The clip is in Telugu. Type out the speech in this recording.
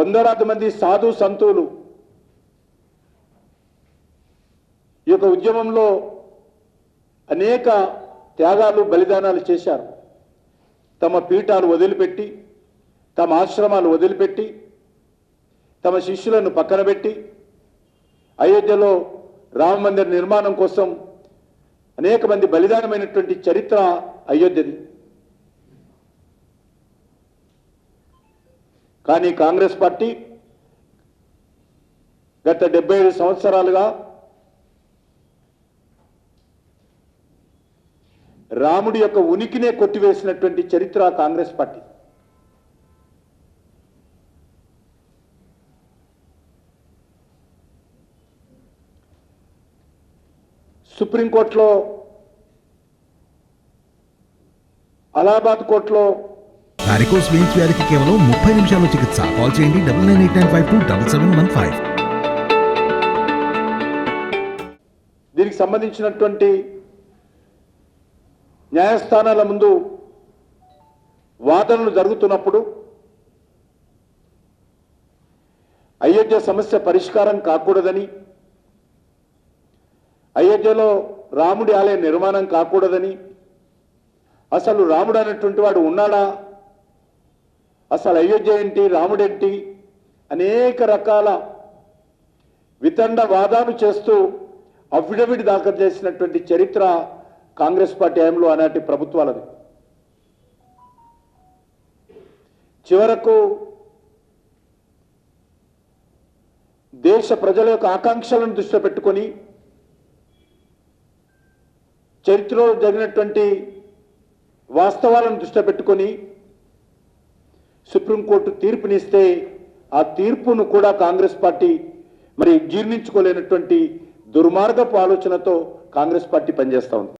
వందలాది మంది సాధు సంతులు ఈ యొక్క ఉద్యమంలో అనేక త్యాగాలు బలిదానాలు చేశారు. తమ పీఠాలు వదిలిపెట్టి తమ ఆశ్రమాలు వదిలిపెట్టి తమ శిష్యులను పక్కన పెట్టి అయోధ్యలో రామ మందిర నిర్మాణం కోసం అనేక మంది బలిదానమైనటువంటి చరిత్ర అయోధ్యది. కానీ కాంగ్రెస్ పార్టీ గత డెబ్బై ఐదు సంవత్సరాలుగా రాముడి యొక్క ఉనికినే కొట్టివేసినటువంటి చరిత్ర కాంగ్రెస్ పార్టీ. సుప్రీంకోర్టులో అలహాబాద్ కోర్టులో వారికోస్ వెయిన్స్ వ్యాధికి కేవలం ముప్పై నిమిషాల్లో చికిత్స. కాల్ చేయండి double nine eight nine five two double seven one five. దీనికి సంబంధించినటువంటి న్యాయస్థానాల ముందు వాదనలు జరుగుతున్నప్పుడు అయోధ్య సమస్య పరిష్కారం కాకూడదని అయోధ్యలో రాముడి ఆలయ నిర్మాణం కాకూడదని అసలు రాముడు అనేటువంటి వాడు ఉన్నాడా? అసలు అయోధ్య ఏంటి రాముడేంటి అనేక రకాల వితండ వాదాలు చేస్తూ అఫిడవిట్ దాఖలు చేసినటువంటి చరిత్ర కాంగ్రెస్ పార్టీ హయాంలో ఆనాటి ప్రభుత్వాలది. చివరకు దేశ ప్రజల యొక్క ఆకాంక్షలను దృష్టిలో పెట్టుకొని చరిత్రలో జరిగినటువంటి వాస్తవాలను దృష్టిలో పెట్టుకొని సుప్రీంకోర్టు తీర్పునిస్తే ఆ తీర్పును కూడా కాంగ్రెస్ పార్టీ మరి జీర్ణించుకోలేనటువంటి దుర్మార్గపు ఆలోచనతో కాంగ్రెస్ పార్టీ పనిచేస్తూ ఉంది.